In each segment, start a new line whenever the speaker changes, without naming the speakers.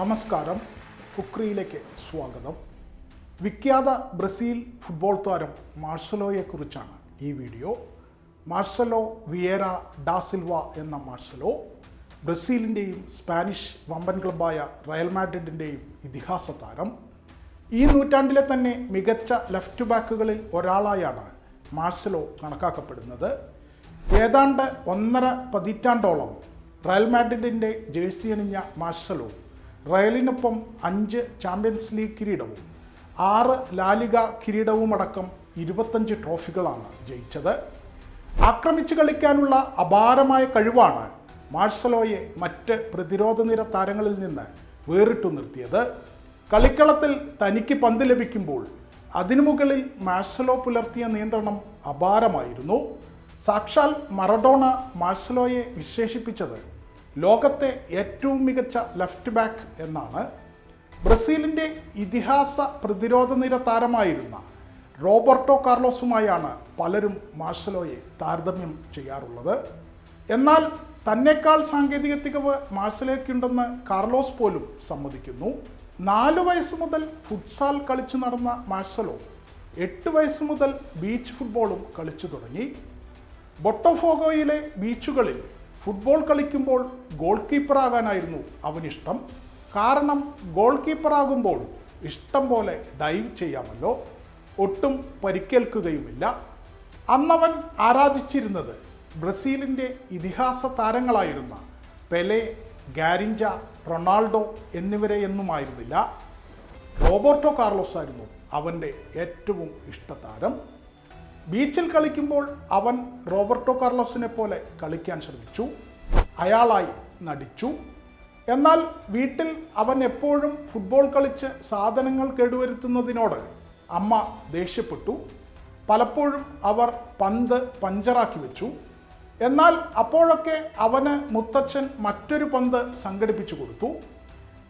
നമസ്കാരം. ഫുക്രിയിലേക്ക് സ്വാഗതം. വിഖ്യാത ബ്രസീൽ ഫുട്ബോൾ താരം മാർസലോയെക്കുറിച്ചാണ് ഈ video. Marcelo Vieira da Silva എന്ന മാർസലോ ബ്രസീലിന്റെയും സ്പാനിഷ് വമ്പൻ ക്ലബ്ബായ റയൽ മാഡ്രിഡിന്റെയും ഇതിഹാസ താരം. ഈ നൂറ്റാണ്ടിലെ തന്നെ മികച്ച ലെഫ്റ്റ് ബാക്കുകളിൽ ഒരാളായാണ് മാർസലോ കണക്കാക്കപ്പെടുന്നത്. ഏതാണ്ട് ഒന്നര പതിറ്റാണ്ടോളം റയൽ മാഡ്രിഡിന്റെ ജേഴ്സി അണിഞ്ഞ മാർസലോ റയലിനൊപ്പം അഞ്ച് ചാമ്പ്യൻസ് ലീഗ് കിരീടവും ആറ് ലാലിക കിരീടവുമടക്കം ഇരുപത്തഞ്ച് ട്രോഫികളാണ് ജയിച്ചത്. ആക്രമിച്ച് കളിക്കാനുള്ള അപാരമായ കഴിവാണ് മാർസലോയെ മറ്റ് പ്രതിരോധ നിര താരങ്ങളിൽ നിന്ന് വേറിട്ടു നിർത്തിയത്. കളിക്കളത്തിൽ തനിക്ക് പന്ത് ലഭിക്കുമ്പോൾ അതിനു മുകളിൽ മാർസലോ പുലർത്തിയ നിയന്ത്രണം അപാരമായിരുന്നു. സാക്ഷാൽ മറഡോണ മാർസലോയെ വിശേഷിപ്പിച്ചത് ലോകത്തെ ഏറ്റവും മികച്ച ലെഫ്റ്റ് ബാക്ക് എന്നാണ് ബ്രസീലിന്റെ ഇതിഹാസ പ്രതിരോധ നിര താരമായിരുന്ന റോബർട്ടോ കാർലോസുമായാണ് പലരും മാർസലോയെ താരതമ്യം ചെയ്യാറുള്ളത്. എന്നാൽ തന്നെക്കാൾ സാങ്കേതിക തികവ് മാർസലോയ്ക്കുണ്ടെന്ന് കാർലോസ് പോലും സമ്മതിക്കുന്നു. നാല് വയസ്സ് മുതൽ ഫുട്സാൽ കളിച്ചു നടന്ന മാർസലോ എട്ട് വയസ്സ് മുതൽ ബീച്ച് ഫുട്ബോളും കളിച്ചു തുടങ്ങി. ബൊട്ടോഫോഗോയിലെ ബീച്ചുകളിൽ ഫുട്ബോൾ കളിക്കുമ്പോൾ ഗോൾ കീപ്പറാകാനായിരുന്നു അവനിഷ്ടം. കാരണം ഗോൾ കീപ്പറാകുമ്പോൾ ഇഷ്ടം പോലെ ഡൈവ് ചെയ്യാമല്ലോ. ഒട്ടും പരിക്കേൽക്കുകയുമില്ല. അന്നവൻ ആരാധിച്ചിരുന്നത് ബ്രസീലിന്റെ ഇതിഹാസ താരങ്ങളായിരുന്ന പെലെ ഗാരിഞ്ച റൊണാൾഡോ എന്നിവരെയൊന്നുമായിരുന്നില്ല റോബർട്ടോ കാർലോസ് ആയിരുന്നു അവന്റെ ഏറ്റവും ഇഷ്ടതാരം ബീച്ചിൽ കളിക്കുമ്പോൾ അവൻ റോബർട്ടോ കാർലോസിനെ പോലെ കളിക്കാൻ ശ്രമിച്ചു അയാളായി നടിച്ചു. എന്നാൽ വീട്ടിൽ അവൻ എപ്പോഴും ഫുട്ബോൾ കളിച്ച് സാധനങ്ങൾ കേടുവരുത്തുന്നതിനോട് അമ്മ ദേഷ്യപ്പെട്ടു. പലപ്പോഴും അവർ പന്ത് പഞ്ചറാക്കി വെച്ചു. എന്നാൽ അപ്പോഴൊക്കെ അവന് മുത്തച്ഛൻ മറ്റൊരു പന്ത് സംഘടിപ്പിച്ചു കൊടുത്തു.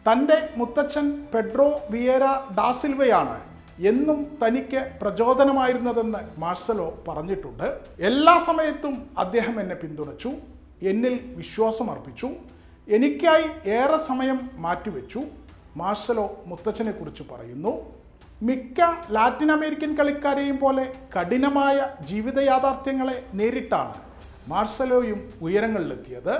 തന്റെ മുത്തച്ഛൻ പെഡ്രോ വിയേര ഡാസിൽവയാണ് എന്നും തനിക്ക് പ്രചോദനമായിരുന്നതെന്ന് മാർസലോ പറഞ്ഞിട്ടുണ്ട്. എല്ലാ സമയത്തും അദ്ദേഹം എന്നെ പിന്തുണച്ചു എന്നിൽ വിശ്വാസം അർപ്പിച്ചു എനിക്കായി ഏറെ സമയം മാറ്റിവെച്ചു മാർസലോ മുത്തച്ഛനെക്കുറിച്ച് പറയുന്നു. മിക്ക ലാറ്റിൻ അമേരിക്കൻ കളിക്കാരെയും പോലെ കഠിനമായ ജീവിത യാഥാർത്ഥ്യങ്ങളെ നേരിട്ടാണ് മാർസലോയും ഉയരങ്ങളിലെത്തിയത്.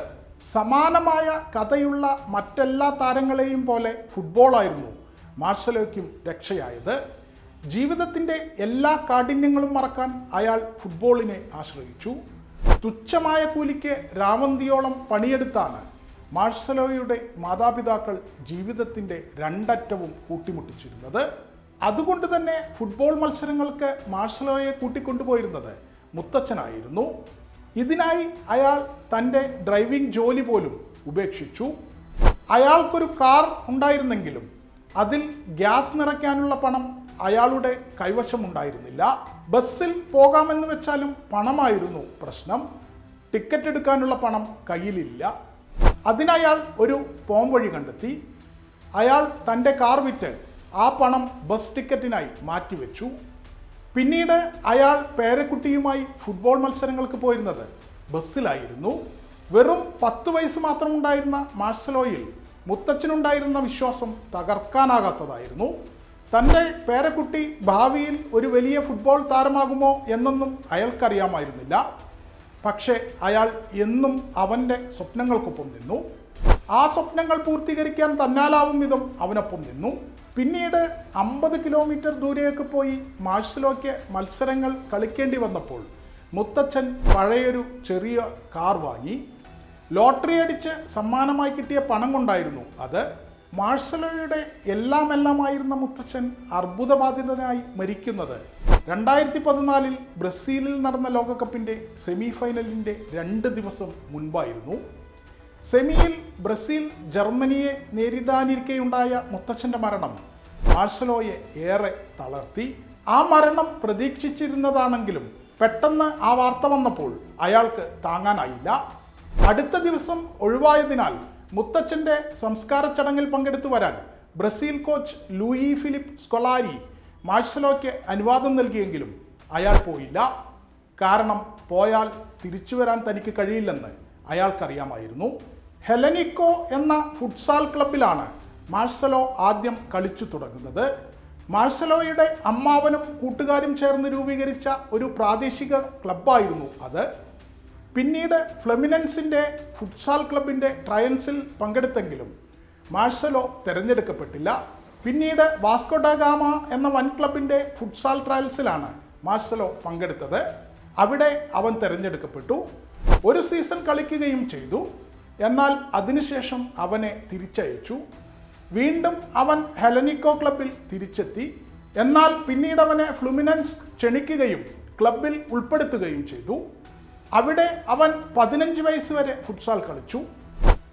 സമാനമായ കഥയുള്ള മറ്റെല്ലാ താരങ്ങളെയും പോലെ ഫുട്ബോളായിരുന്നു മാർസലോയ്ക്കും രക്ഷയായത്. ജീവിതത്തിന്റെ എല്ലാ കാഠിന്യങ്ങളും മറക്കാൻ അയാൾ ഫുട്ബോളിനെ ആശ്രയിച്ചു. തുച്ഛമായ കൂലിക്ക് രാമന്തിയോളം പണിയെടുത്താണ് മാർസലോയുടെ മാതാപിതാക്കൾ ജീവിതത്തിന്റെ രണ്ടറ്റവും കൂട്ടിമുട്ടിച്ചിരുന്നത്. അതുകൊണ്ട് തന്നെ ഫുട്ബോൾ മത്സരങ്ങൾക്ക് മാർസലോയെ കൂട്ടിക്കൊണ്ടുപോയിരുന്നത് മുത്തച്ഛനായിരുന്നു. ഇതിനായി അയാൾ തന്റെ ഡ്രൈവിംഗ് ജോലി പോലും ഉപേക്ഷിച്ചു. അയാൾക്കൊരു കാർ ഉണ്ടായിരുന്നെങ്കിലും അതിൽ ഗ്യാസ് നിറയ്ക്കാനുള്ള പണം അയാളുടെ കൈവശമുണ്ടായിരുന്നില്ല. ബസ്സിൽ പോകാമെന്ന് വെച്ചാലും പണമായിരുന്നു പ്രശ്നം. ടിക്കറ്റ് എടുക്കാനുള്ള പണം കയ്യിലില്ല. അതിനയാൾ ഒരു പോം വഴി കണ്ടെത്തി. അയാൾ തന്റെ കാർ വിറ്റ് ആ പണം ബസ് ടിക്കറ്റിനായി മാറ്റിവെച്ചു. പിന്നീട് അയാൾ പേരക്കുട്ടിയുമായി ഫുട്ബോൾ മത്സരങ്ങൾക്ക് പോയിരുന്നത് ബസ്സിലായിരുന്നു. വെറും പത്ത് വയസ്സ് മാത്രമുണ്ടായിരുന്ന മാർസലോയിൽ മുത്തച്ഛനുണ്ടായിരുന്ന വിശ്വാസം തകർക്കാനാകാത്തതായിരുന്നു. തന്റെ പേരക്കുട്ടി ഭാവിയിൽ ഒരു വലിയ ഫുട്ബോൾ താരമാകുമോ എന്നൊന്നും അയാൾക്കറിയാമായിരുന്നില്ല. പക്ഷേ അയാൾ എന്നും അവന്റെ സ്വപ്നങ്ങൾക്കൊപ്പം നിന്നു. ആ സ്വപ്നങ്ങൾ പൂർത്തീകരിക്കാൻ തന്നാലാവും വിധം അവനൊപ്പം നിന്നു. പിന്നീട് അമ്പത് കിലോമീറ്റർ ദൂരേക്ക് പോയി മാഴ്സലോയ്ക്ക് മത്സരങ്ങൾ കളിക്കേണ്ടി വന്നപ്പോൾ മുത്തച്ഛൻ പഴയൊരു ചെറിയ കാർ വാങ്ങി. ലോട്ടറി അടിച്ച് സമ്മാനമായി കിട്ടിയ പണം കൊണ്ടായിരുന്നു അത്. മാർസലോയുടെ എല്ലാം എല്ലാമായിരുന്ന മുത്തച്ഛൻ അർബുദബാധിതനായി മരിക്കുന്നത് രണ്ടായിരത്തി പതിനാലിൽ ബ്രസീലിൽ നടന്ന ലോകകപ്പിന്റെ സെമി ഫൈനലിന്റെ രണ്ട് ദിവസം മുൻപായിരുന്നു. സെമിയിൽ ബ്രസീൽ ജർമ്മനിയെ നേരിടാനിരിക്കെയുണ്ടായ മുത്തച്ഛന്റെ മരണം മാർസലോയെ ഏറെ തളർത്തി. ആ മരണം പ്രതീക്ഷിച്ചിരുന്നതാണെങ്കിലും പെട്ടെന്ന് ആ വാർത്ത വന്നപ്പോൾ അയാൾക്ക് താങ്ങാനായില്ല. അടുത്ത ദിവസം ഒഴിവായതിനാൽ മുത്തച്ഛന്റെ സംസ്കാര ചടങ്ങിൽ പങ്കെടുത്തു വരാൻ Brazil coach Luiz Felipe Scolari മാഴ്സലോയ്ക്ക് അനുവാദം നൽകിയെങ്കിലും അയാൾ പോയില്ല. കാരണം പോയാൽ തിരിച്ചു വരാൻ തനിക്ക് കഴിയില്ലെന്ന് അയാൾക്കറിയാമായിരുന്നു. ഹെലനിക്കോ എന്ന ഫുട്സാൽ ക്ലബിലാണ് മാഴ്സലോ ആദ്യം കളിച്ചു തുടങ്ങുന്നത്. മാഴ്സലോയുടെ അമ്മാവനും കൂട്ടുകാരും ചേർന്ന് രൂപീകരിച്ച ഒരു പ്രാദേശിക ക്ലബ്ബായിരുന്നു അത്. പിന്നീട് ഫ്ലെമിനൻസിന്റെ ഫുട്സാൽ ക്ലബിന്റെ ട്രയൽസിൽ പങ്കെടുത്തെങ്കിലും മാർസലോ തിരഞ്ഞെടുക്കപ്പെട്ടില്ല. പിന്നീട് വാസ്കോഡഗാമ എന്ന വൻ ക്ലബിന്റെ ഫുട്സാൽ ട്രയൽസിലാണ് മാർസലോ പങ്കെടുത്തത്. അവിടെ അവൻ തിരഞ്ഞെടുക്കപ്പെട്ടു. ഒരു സീസൺ കളിക്കുകയും ചെയ്തു. എന്നാൽ അതിനുശേഷം അവനെ തിരിച്ചയച്ചു. വീണ്ടും അവൻ ഹെലനിക്കോ ക്ലബിൽ തിരിച്ചെത്തി. എന്നാൽ പിന്നീട് അവനെ ഫ്ലുമിനൻസ് ക്ഷണിക്കുകയും ക്ലബിൽ ഉൾപ്പെടുത്തുകയും ചെയ്തു. അവിടെ അവൻ പതിനഞ്ച് വയസ്സ് വരെ ഫുട്സാൽ കളിച്ചു.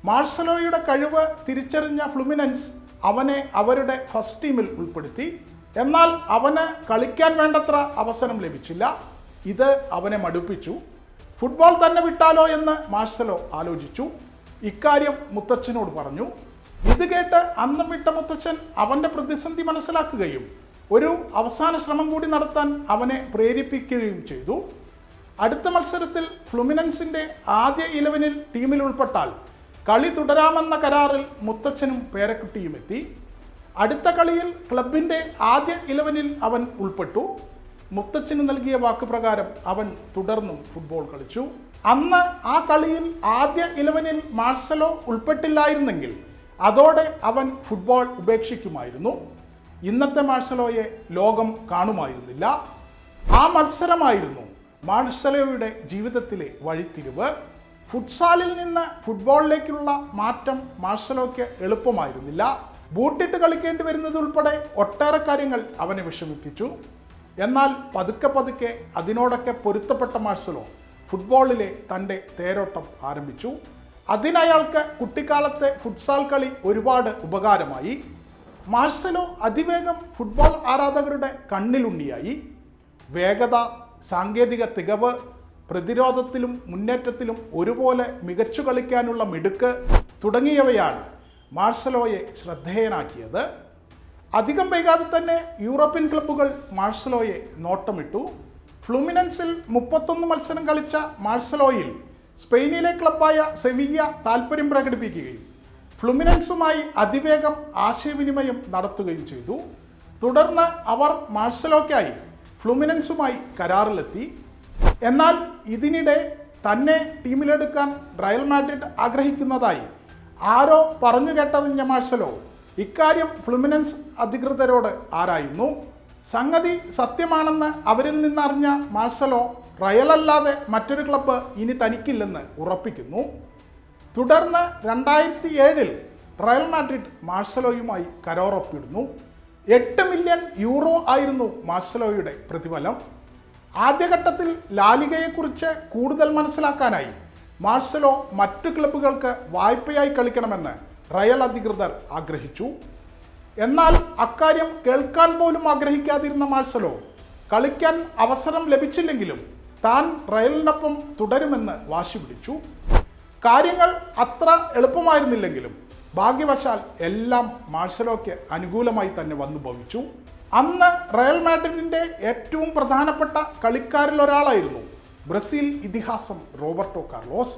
മാർസലോയുടെ കഴിവ് തിരിച്ചറിഞ്ഞ ഫ്ലുമിനൻസ് അവനെ അവരുടെ ഫസ്റ്റ് ടീമിൽ ഉൾപ്പെടുത്തി. എന്നാൽ അവന് കളിക്കാൻ വേണ്ടത്ര അവസരം ലഭിച്ചില്ല. ഇത് അവനെ മടുപ്പിച്ചു. ഫുട്ബോൾ തന്നെ വിട്ടാലോ എന്ന് മാർസലോ ആലോചിച്ചു. ഇക്കാര്യം മുത്തച്ഛനോട് പറഞ്ഞു. ഇത് കേട്ട് അന്നം വിട്ട മുത്തച്ഛൻ അവന്റെ പ്രതിസന്ധി മനസ്സിലാക്കുകയും ഒരു അവസാന ശ്രമം കൂടി നടത്താൻ അവനെ പ്രേരിപ്പിക്കുകയും ചെയ്തു. അടുത്ത മത്സരത്തിൽ ഫ്ലുമിനൻസിന്റെ ആദ്യ ഇലവനിൽ ടീമിൽ ഉൾപ്പെട്ടാൽ കളി തുടരാമെന്ന കരാറിൽ മുത്തച്ഛനും പേരക്കുട്ടിയും എത്തി അടുത്ത കളിയിൽ ക്ലബിന്റെ ആദ്യ ഇലവനിൽ അവൻ ഉൾപ്പെട്ടു. മുത്തച്ഛന് നൽകിയ വാക്കുപ്രകാരം അവൻ തുടർന്നും ഫുട്ബോൾ കളിച്ചു. അന്ന് ആ കളിയിൽ ആദ്യ ഇലവനിൽ മാർസലോ ഉൾപ്പെട്ടില്ലായിരുന്നെങ്കിൽ അതോടെ അവൻ ഫുട്ബോൾ ഉപേക്ഷിക്കുമായിരുന്നു. ഇന്നത്തെ മാർസലോയെ ലോകം കാണുമായിരുന്നില്ല. ആ മത്സരമായിരുന്നു മാർസലോയുടെ ജീവിതത്തിലെ വഴിത്തിരിവ് ഫുട്സാലിൽ നിന്ന് ഫുട്ബോളിലേക്കുള്ള മാറ്റം മാർസലോയ്ക്ക് എളുപ്പമായിരുന്നില്ല. ബൂട്ടിട്ട് കളിക്കേണ്ടി വരുന്നതുൾപ്പെടെ ഒട്ടേറെ കാര്യങ്ങൾ അവനെ വിഷമിപ്പിച്ചു. എന്നാൽ പതുക്കെ പതുക്കെ അതിനോടൊക്കെ പൊരുത്തപ്പെട്ട മാർസലോ ഫുട്ബോളിലെ തന്റെ തേരോട്ടം ആരംഭിച്ചു. അതിനയാൾക്ക് കുട്ടിക്കാലത്തെ ഫുട്സാൽ കളി ഒരുപാട് ഉപകാരമായി. മാർസലോ അതിവേഗം ഫുട്ബോൾ ആരാധകരുടെ കണ്ണിലുണ്ണിയായി. വേഗത സാങ്കേതിക തികവ് പ്രതിരോധത്തിലും മുന്നേറ്റത്തിലും ഒരുപോലെ മികച്ചു കളിക്കാനുള്ള മിടുക്ക് തുടങ്ങിയവയാണ് മാർസലോയെ ശ്രദ്ധേയനാക്കിയത്. അധികം വൈകാതെ തന്നെ യൂറോപ്യൻ ക്ലബ്ബുകൾ മാർസലോയെ നോട്ടമിട്ടു. ഫ്ലൂമിനൻസിൽ മുപ്പത്തൊന്ന് മത്സരം കളിച്ച മാർസലോയിൽ സ്പെയിനിലെ ക്ലബ്ബായ സെവിയ താൽപ്പര്യം പ്രകടിപ്പിക്കുകയും ഫ്ലുമിനൻസുമായി അതിവേഗം ആശയവിനിമയം നടത്തുകയും ചെയ്തു. തുടർന്ന് അവർ മാർസലോയ്ക്കായി ഫ്ലുമിനൻസുമായി കരാറിലെത്തി. എന്നാൽ ഇതിനിടെ തന്നെ ടീമിലെടുക്കാൻ റയൽ മാഡ്രിഡ് ആഗ്രഹിക്കുന്നതായി ആരോ പറഞ്ഞു കേട്ടറിഞ്ഞ മാർഷലോ ഇക്കാര്യം ഫ്ലുമിനൻസ് അധികൃതരോട് ആരായിരുന്നു സംഗതി സത്യമാണെന്ന് അവരിൽ നിന്നറിഞ്ഞ റയൽ റയലല്ലാതെ മറ്റൊരു ക്ലബ്ബ് ഇനി തനിക്കില്ലെന്ന് ഉറപ്പിക്കുന്നു. തുടർന്ന് രണ്ടായിരത്തി ഏഴിൽ റയൽ മാഡ്രിഡ് മാർഷലോയുമായി കരാറൊപ്പിടുന്നു എട്ട് മില്യൺ യൂറോ ആയിരുന്നു മാർസലോയുടെ പ്രതിഫലം. ആദ്യഘട്ടത്തിൽ ലാലികയെക്കുറിച്ച് കൂടുതൽ മനസ്സിലാക്കാനായി മാർസലോ മറ്റു ക്ലബ്ബുകൾക്ക് വായ്പയായി കളിക്കണമെന്ന് റയൽ അധികൃതർ ആഗ്രഹിച്ചു. എന്നാൽ അക്കാര്യം കേൾക്കാൻ പോലും ആഗ്രഹിക്കാതിരുന്ന മാർസലോ കളിക്കാൻ അവസരം ലഭിച്ചില്ലെങ്കിലും താൻ റയലിനൊപ്പം തുടരുമെന്ന് വാശി പിടിച്ചു കാര്യങ്ങൾ അത്ര എളുപ്പമായിരുന്നില്ലെങ്കിലും ഭാഗ്യവശാൽ എല്ലാം മാർസലോയ്ക്ക് അനുകൂലമായി തന്നെ വന്നു ഭവിച്ചു. അന്ന് റയൽ മാഡ്രിഡിന്റെ ഏറ്റവും പ്രധാനപ്പെട്ട കളിക്കാരിൽ ഒരാളായിരുന്നു ബ്രസീൽ ഇതിഹാസം റോബർട്ടോ കാർലോസ്.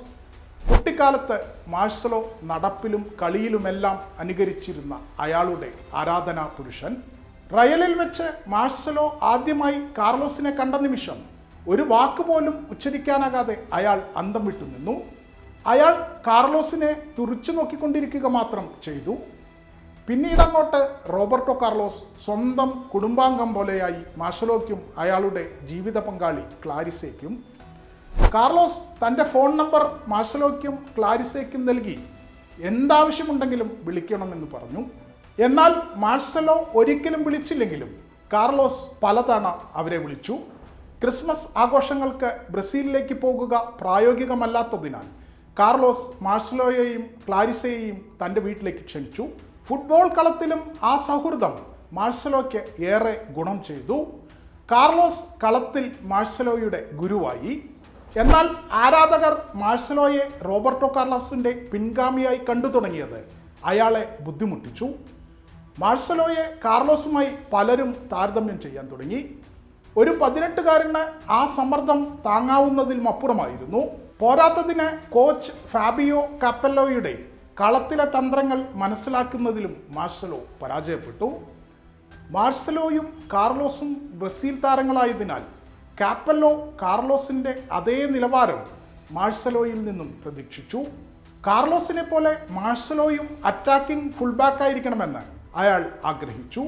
കുട്ടിക്കാലത്ത് മാഴ്സലോ നടപ്പിലും കളിയിലുമെല്ലാം അനുകരിച്ചിരുന്ന അയാളുടെ ആരാധനാ പുരുഷൻ. റയലിൽ വെച്ച് മാഴ്സലോ ആദ്യമായി കാർലോസിനെ കണ്ട നിമിഷം ഒരു വാക്ക് പോലും ഉച്ചരിക്കാനാകാതെ അയാൾ അന്തം വിട്ടു നിന്നു അയാൾ കാർലോസിനെ തുറിച്ചു നോക്കിക്കൊണ്ടിരിക്കുക മാത്രം ചെയ്തു. പിന്നീട് അങ്ങോട്ട് റോബർട്ടോ കാർലോസ് സ്വന്തം കുടുംബാംഗം പോലെയായി മാഷലോയ്ക്കും അയാളുടെ ജീവിത പങ്കാളി ക്ലാരിസയ്ക്കും. കാർലോസ് തന്റെ ഫോൺ നമ്പർ മാഷലോയ്ക്കും ക്ലാരിസയ്ക്കും നൽകി. എന്താവശ്യമുണ്ടെങ്കിലും വിളിക്കണമെന്ന് പറഞ്ഞു. എന്നാൽ മാർസലോ ഒരിക്കലും വിളിച്ചില്ലെങ്കിലും കാർലോസ് പലതവണ അവരെ വിളിച്ചു. ക്രിസ്മസ് ആഘോഷങ്ങൾക്ക് ബ്രസീലിലേക്ക് പോകുക പ്രായോഗികമല്ലാത്തതിനാൽ കാർലോസ് മാർഷലോയെയും ക്ലാരിസയെയും തന്റെ വീട്ടിലേക്ക് ക്ഷണിച്ചു. ഫുട്ബോൾ കളത്തിലും ആ സൗഹൃദം മാർഷലോയ്ക്ക് ഏറെ ഗുണം ചെയ്തു. കാർലോസ് കളത്തിൽ മാർഷലോയുടെ ഗുരുവായി. എന്നാൽ ആരാധകർ മാർഷലോയെ റോബർട്ടോ കാർലോസിന്റെ പിൻഗാമിയായി കണ്ടു തുടങ്ങിയത് അയാളെ ബുദ്ധിമുട്ടിച്ചു. മാർഷലോയെ കാർലോസുമായി പലരും താരതമ്യം ചെയ്യാൻ തുടങ്ങി. ഒരു പതിനെട്ടുകാരന് ആ സമ്മർദ്ദം താങ്ങാവുന്നതിലും അപ്പുറമായിരുന്നു. പോരാത്തതിന് കോച്ച് ഫാബിയോ കാപ്പല്ലോയുടെ കളത്തിലെ തന്ത്രങ്ങൾ മനസ്സിലാക്കുന്നതിലും മാർസലോ പരാജയപ്പെട്ടു. മാർസലോയും കാർലോസും ബ്രസീൽ താരങ്ങളായതിനാൽ കാപ്പല്ലോ കാർലോസിന്റെ അതേ നിലവാരം മാർസലോയിൽ നിന്നും പ്രതീക്ഷിച്ചു. കാർലോസിനെ പോലെ മാർസലോയും അറ്റാക്കിംഗ് ഫുൾബാക്ക് ആയിരിക്കണമെന്ന് അയാൾ ആഗ്രഹിച്ചു.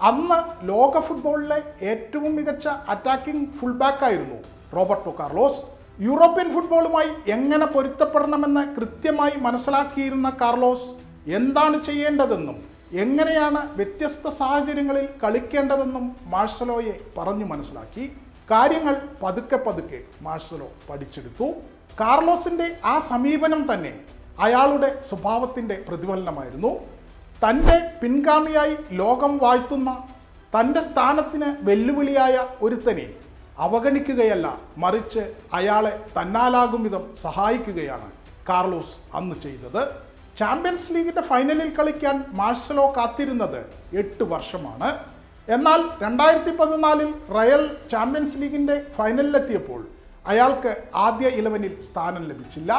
അന്ന് ലോക ഫുട്ബോളിലെ ഏറ്റവും മികച്ച അറ്റാക്കിംഗ് ഫുൾബാക്ക് ആയിരുന്നു റോബർട്ടോ കാർലോസ്. യൂറോപ്യൻ ഫുട്ബോളുമായി എങ്ങനെ പൊരുത്തപ്പെടണമെന്ന് കൃത്യമായി മനസ്സിലാക്കിയിരുന്ന കാർലോസ് എന്താണ് ചെയ്യേണ്ടതെന്നും എങ്ങനെയാണ് വ്യത്യസ്ത സാഹചര്യങ്ങളിൽ കളിക്കേണ്ടതെന്നും മാർസലോയെ പറഞ്ഞു മനസ്സിലാക്കി. കാര്യങ്ങൾ പതുക്കെ പതുക്കെ മാർസലോ പഠിച്ചെടുത്തു. കാർലോസിന്റെ ആ സമീപനം തന്നെ അയാളുടെ സ്വഭാവത്തിന്റെ പ്രതിഫലനമായിരുന്നു. തന്റെ പിൻഗാമിയായി ലോകം വാഴ്ത്തുന്ന തന്റെ സ്ഥാനത്തിന് വെല്ലുവിളിയായ ഒരുത്തനെ അവഗണിക്കുകയല്ല മറിച്ച് അയാളെ തന്നാലാകും വിധം സഹായിക്കുകയാണ് കാർലോസ് അന്ന് ചെയ്തത്. ചാമ്പ്യൻസ് ലീഗിന്റെ ഫൈനലിൽ കളിക്കാൻ മാർസലോ കാത്തിരുന്നത് എട്ട് വർഷമാണ്. എന്നാൽ രണ്ടായിരത്തി പതിനാലിൽ റയൽ ചാമ്പ്യൻസ് ലീഗിന്റെ ഫൈനലിലെത്തിയപ്പോൾ അയാൾക്ക് ആദ്യ ഇലവനിൽ സ്ഥാനം ലഭിച്ചില്ല.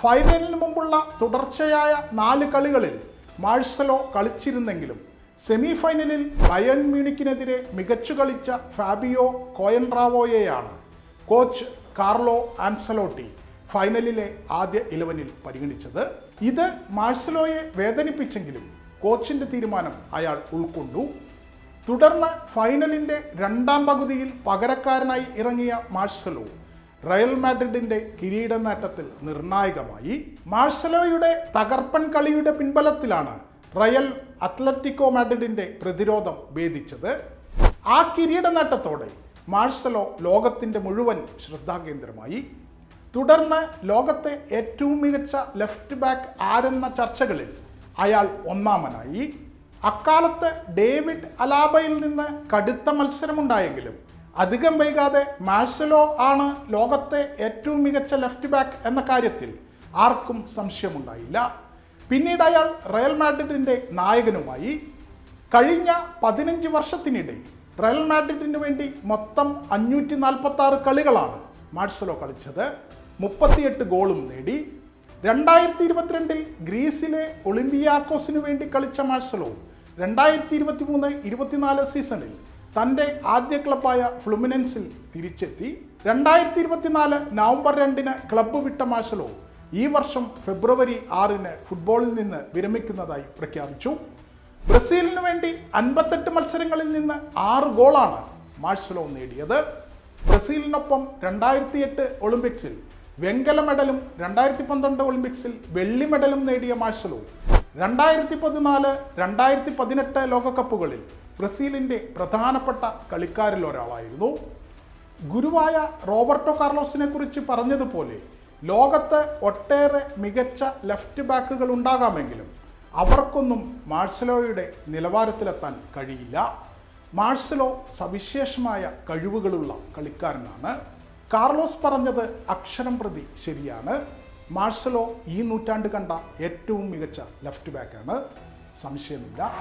ഫൈനലിന് മുമ്പുള്ള തുടർച്ചയായ നാല് കളികളിൽ മാഴ്സലോ കളിച്ചിരുന്നെങ്കിലും സെമി ഫൈനലിൽ ബയൺ മ്യൂണിക്കിനെതിരെ മികച്ചു കളിച്ച ഫാബിയോ കോയൻറാവോയെയാണ് കോച്ച് കാർലോ ആൻസലോട്ടി ഫൈനലിലെ ആദ്യ ഇലവനിൽ പരിഗണിച്ചത്. ഇത് മാഴ്സലോയെ വേദനിപ്പിച്ചെങ്കിലും കോച്ചിന്റെ തീരുമാനം അയാൾ ഉൾക്കൊണ്ടു. തുടർന്ന് ഫൈനലിന്റെ രണ്ടാം പകുതിയിൽ പകരക്കാരനായി ഇറങ്ങിയ മാഴ്സലോ റയൽ മാഡ്രിഡിന്റെ കിരീട നേട്ടത്തിൽ നിർണായകമായി. മാഴ്സലോയുടെ തകർപ്പൻ കളിയുടെ പിൻബലത്തിലാണ് റയൽ അത്ലറ്റിക്കോ മാഡ്രിഡിന്റെ പ്രതിരോധം ഭേദിച്ചത്. ആ കിരീട നേട്ടത്തോടെ മാർസലോ ലോകത്തിന്റെ മുഴുവൻ ശ്രദ്ധാകേന്ദ്രമായി. തുടർന്ന് ലോകത്തെ ഏറ്റവും മികച്ച ലെഫ്റ്റ് ബാക്ക് ആരെന്ന ചർച്ചകളിൽ അയാൾ ഒന്നാമനായി. അക്കാലത്ത് ഡേവിഡ് അലാബയിൽ നിന്ന് കടുത്ത മത്സരമുണ്ടായെങ്കിലും അധികം വൈകാതെ മാർസലോ ആണ് ലോകത്തെ ഏറ്റവും മികച്ച ലെഫ്റ്റ് ബാക്ക് എന്ന കാര്യത്തിൽ ആർക്കും സംശയമുണ്ടായില്ല. പിന്നീട് അയാൾ റയൽ മാഡ്രിഡിന്റെ നായകനുമായി കഴിഞ്ഞ പതിനഞ്ച് വർഷത്തിനിടയിൽ റയൽ മാഡ്രിഡിന് വേണ്ടി മൊത്തം അഞ്ഞൂറ്റി നാൽപ്പത്തി ആറ് കളികളാണ് മാർസലോ കളിച്ചത്. മുപ്പത്തിയെട്ട് ഗോളും നേടി. രണ്ടായിരത്തി ഇരുപത്തിരണ്ടിൽ ഗ്രീസിലെ ഒളിമ്പിയാക്കോസിനു വേണ്ടി കളിച്ച മാർസലോ രണ്ടായിരത്തി ഇരുപത്തി മൂന്ന് ഇരുപത്തിനാല് സീസണിൽ തന്റെ ആദ്യ ക്ലബായ ഫ്ലുമിനൻസിൽ തിരിച്ചെത്തി. രണ്ടായിരത്തി ഇരുപത്തിനാല് നവംബർ രണ്ടിന് ക്ലബ്ബ് വിട്ട മാർസലോ ഈ വർഷം ഫെബ്രുവരി ആറിന് ഫുട്ബോളിൽ നിന്ന് വിരമിക്കുന്നതായി പ്രഖ്യാപിച്ചു. ബ്രസീലിനു വേണ്ടി അൻപത്തെട്ട് മത്സരങ്ങളിൽ നിന്ന് ആറ് ഗോളാണ് മാഴ്സലോ നേടിയത്. ബ്രസീലിനൊപ്പം രണ്ടായിരത്തി എട്ട് ഒളിമ്പിക്സിൽ വെങ്കല മെഡലും രണ്ടായിരത്തി പന്ത്രണ്ട് ഒളിമ്പിക്സിൽ വെള്ളി മെഡലും നേടിയ മാഴ്സലോ രണ്ടായിരത്തി പതിനാല് രണ്ടായിരത്തി പതിനെട്ട് ലോകകപ്പുകളിൽ ബ്രസീലിന്റെ പ്രധാനപ്പെട്ട കളിക്കാരിൽ ഒരാളായിരുന്നു ഗുരുവായ റോബർട്ടോ കാർലോസിനെ കുറിച്ച് പറഞ്ഞതുപോലെ ലോകത്ത് ഒട്ടേറെ മികച്ച ലെഫ്റ്റ് ബാക്കുകൾ ഉണ്ടാകാമെങ്കിലും അവർക്കൊന്നും മാർസലോയുടെ നിലവാരത്തിലെത്താൻ കഴിയില്ല. മാർസലോ സവിശേഷമായ കഴിവുകളുള്ള കളിക്കാരനാണ്. കാർലോസ് പറഞ്ഞത് അക്ഷരം പ്രതി ശരിയാണ്. മാർസലോ ഈ നൂറ്റാണ്ട് കണ്ട ഏറ്റവും മികച്ച ലെഫ്റ്റ് ബാക്കാണ്. സംശയമില്ല.